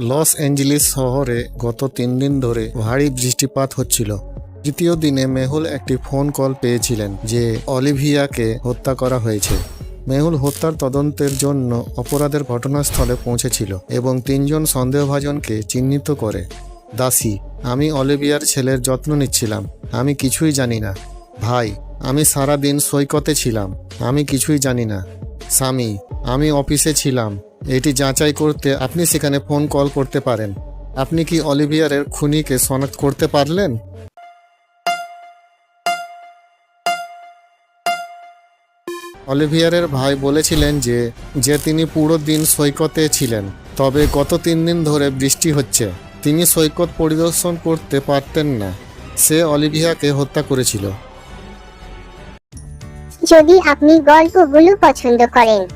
Loss Angeles শহরে গত তিন দিন ধরে ভারী বৃষ্টিপাত হচ্ছিল। তৃতীয় দিনে মেহুল একটি ফোন কল পেয়েছিলেন যে অলিভিয়াকে হত্যা করা হয়েছে। মেহুল হত্যার তদন্তের জন্য অপরাধের ঘটনাস্থলে পৌঁছেছিল এবং তিনজন সন্দেহভাজনকে চিহ্নিত করে। দাসী, আমি অলিভিয়ার ছেলের যত্ন নিচ্ছিলাম, আমি কিছুই জানি না। ভাই, আমি সারা দিন সৈকতে ছিলাম, আমি কিছুই জানি না। স্বামী, আমি অফিসে ছিলাম এটি যাচাই করতে আপনি সেখানে ফোন কল করতে পারেন। আপনি কি অলিভিয়ারের খুনিকে শনাক্ত করতে পারলেন? অলিভিয়ারের ভাই বলেছিলেন যে যে তিনি পুরো দিন সৈকতে ছিলেন, তবে গত তিন দিন ধরে বৃষ্টি হচ্ছে। তিনি সৈকত পরিদর্শন করতে পারতেন না। সে অলিভিয়াকে হত্যা করেছিল। যদি আপনি গল্পগুলো পছন্দ করেন